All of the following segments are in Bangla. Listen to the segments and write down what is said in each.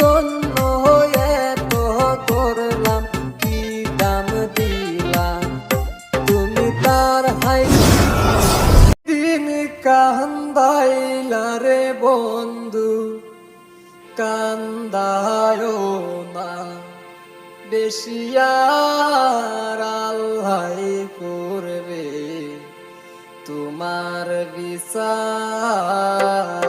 জন্য দিলাম তুমি তার হাই দিন কান্দাইলা বন্ধু কান্দায় না। বেশিয়ার আল্লাহ করবে, তোমার বিচার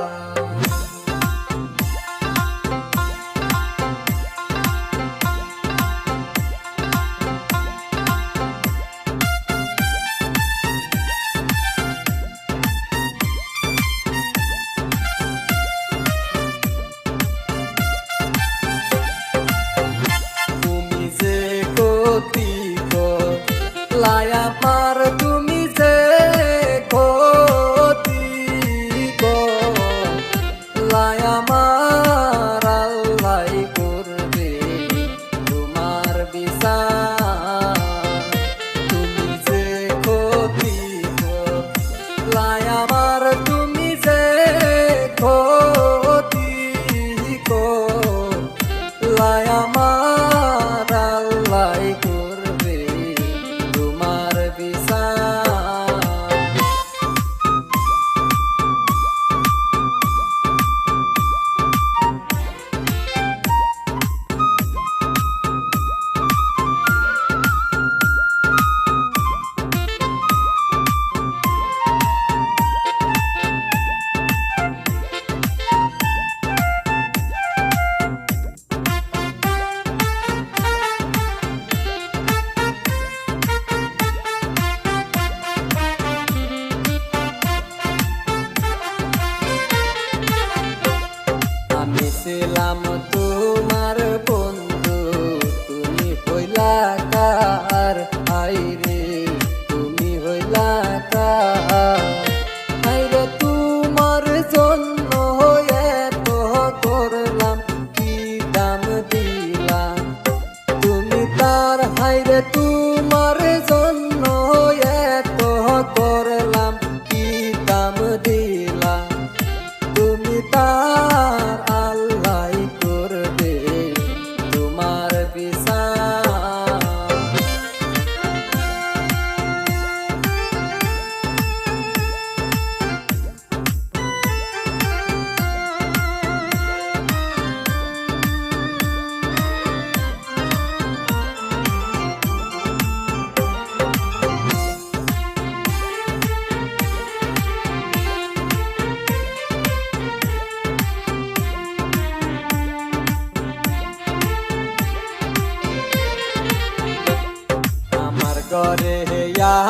করে হে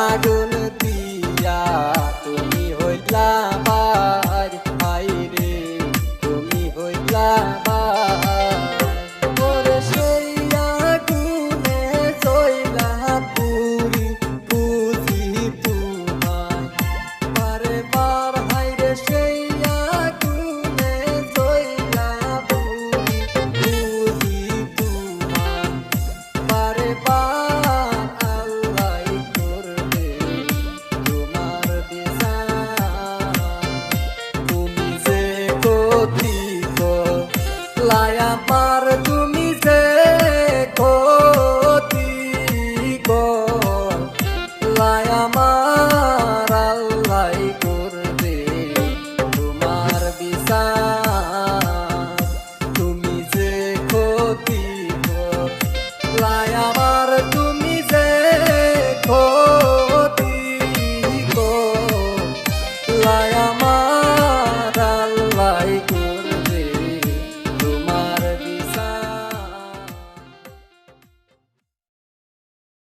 আগুন দিয়ে।